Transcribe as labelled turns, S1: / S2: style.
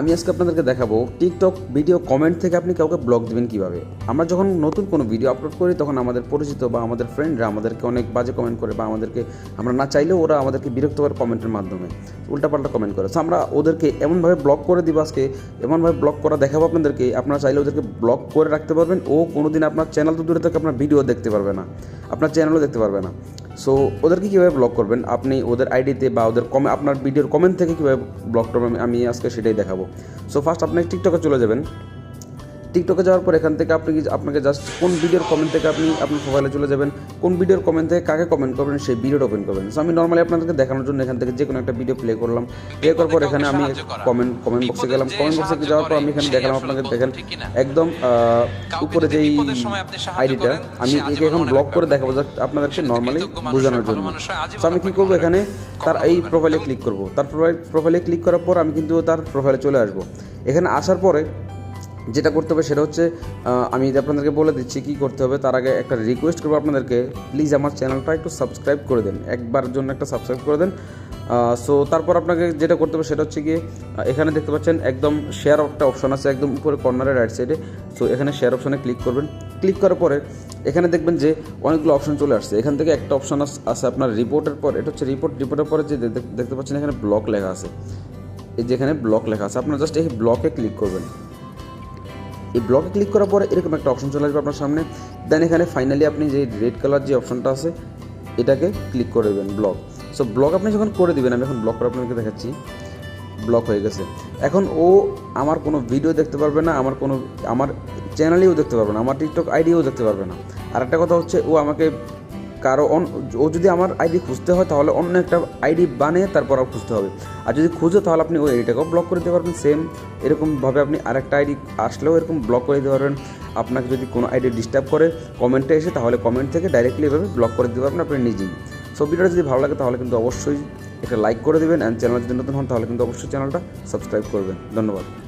S1: আমি আজকে আপনাদেরকে দেখাবো টিকটক ভিডিও কমেন্ট থেকে আপনি কাউকে ব্লক দিবেন কীভাবে। আমরা যখন নতুন কোনো ভিডিও আপলোড করি, তখন আমাদের পরিচিত বা আমাদের ফ্রেন্ডরা আমাদেরকে অনেক বাজে কমেন্ট করে বা আমাদেরকে, আমরা না চাইলেও ওরা আমাদেরকে বিরক্ত করে কমেন্টের মাধ্যমে, উল্টাপাল্টা কমেন্ট করে। So, আমরা ওদেরকে এমনভাবে ব্লক করে দিব আজকে, এমনভাবে ব্লক করা দেখাবো আপনাদেরকে, আপনারা চাইলে ওদেরকে ব্লক করে রাখতে পারবেন। ও কোনোদিন আপনার চ্যানেল তো দূরে থেকে, আপনার ভিডিও দেখতে পারবে না, আপনার চ্যানেলও দেখতে পারবে না। সো ওদেরকে কীভাবে ব্লক করবেন? আপনি ওদের আইডিতে বা ওদের কমে আপনার ভিডিওর কমেন্ট থেকে কীভাবে ব্লক করবেন? আমি আজকে সেটাই দেখাবো। সো ফার্স্ট আপনি টিকটকে চলে যাবেন। টিকটকে যাওয়ার পর এখান থেকে আপনি আপনাকে জাস্ট কোন ভিডিওর কমেন্ট থেকে আপনি আপনার প্রোফাইলে চলে যাবেন কোন ভিডিওর কমেন্ট থেকে কাকে কমেন্ট করবেন সেই ভিডিওটা ওপেন করবেন। সো আমি নর্মালি আপনাদেরকে দেখানোর জন্য এখান থেকে যে কোনো একটা ভিডিও প্লে করলাম। প্লে করার পর এখানে আমি কমেন্ট কমেন্ট বক্সে গেলাম। কমেন্ট বক্সে যাওয়ার পর আমি এখানে দেখালাম আপনাকে দেখেন একদম উপরে যেই আইডিটা আমি একে এখন ব্লক করে দেখাবো just আপনাদেরকে নর্মালি বোঝানোর জন্য। তো আমি কি করব এখানে? তার এই প্রোফাইলে ক্লিক করব। তার প্রোফাইল প্রোফাইলে ক্লিক করার পর আমি কিন্তু তার প্রোফাইলে চলে আসব। এখানে আসার পরে যেটা করতে হবে সেটা হচ্ছে আমি আপনাদেরকে বলে দিচ্ছি কী করতে হবে, তার আগে একটা রিকোয়েস্ট করব আপনাদেরকে। প্লিজ আমার চ্যানেলটা একটু সাবস্ক্রাইব করে দেন একবার জন্য একটা সাবস্ক্রাইব করে দেন। সো তারপর আপনাকে যেটা করতে হবে সেটা হচ্ছে গিয়ে এখানে দেখতে পাচ্ছেন একদম শেয়ার একটা অপশন আছে একদম উপরে কর্নারে রাইট সাইডে সো এখানে শেয়ার অপশনে ক্লিক করবেন। ক্লিক করার পরে এখানে দেখবেন যে অনেকগুলো অপশন চলে আসছে। এখান থেকে একটা অপশন আছে আপনার রিপোর্টের পর, এটা হচ্ছে রিপোর্ট রিপোর্টের পরে যে দেখতে পাচ্ছেন এখানে ব্লক লেখা আছে। এই যেখানে ব্লক লেখা আছে। আপনার জাস্ট এই ব্লকে ক্লিক করবেন। এই ব্লকে ক্লিক করার পরে এরকম একটা অপশন চলে আসবে আপনার সামনে। দেন এখানে ফাইনালি আপনি যে রেড কালার যে অপশনটা আছে, এটাকে ক্লিক করে দেবেন ব্লক সো ব্লক আপনি যখন করে দেবেন, আমি এখন ব্লক করে আপনাকে দেখাচ্ছি। ব্লক হয়ে গেছে। এখন ও আমার কোনো ভিডিও দেখতে পারবে না, আমার কোনো, আমার চ্যানেলেও দেখতে পারবে না, আমার টিকটক আইডিও দেখতে পারবে না। আর একটা কথা হচ্ছে, ও আমাকে কারও ও যদি আমার আইডি খুঁজতে হয় তাহলে অন্য একটা আইডি বানিয়ে তারপর খুঁজতে হবে। আর যদি খুঁজে তাহলে আপনি ওই আইডিটাকেও ব্লক করে দিতে পারবেন সেম এরকমভাবে আপনি আরেকটা আইডি আসলেও এরকম ব্লক করে দিতে পারবেন। আপনাকে যদি কোনো আইডি ডিস্টার্ব করে কমেন্টে এসে তাহলে কমেন্ট থেকে ডাইরেক্টলি এভাবে ব্লক করে দিতে পারবেন আপনি নিজেই। সো ভিডিওটা যদি ভালো লাগে তাহলে কিন্তু অবশ্যই একটা লাইক করে দেবেন। অ্যান্ড চ্যানেল যদি নতুন হন তাহলে কিন্তু অবশ্যই চ্যানেলটা সাবস্ক্রাইব করবেন। ধন্যবাদ।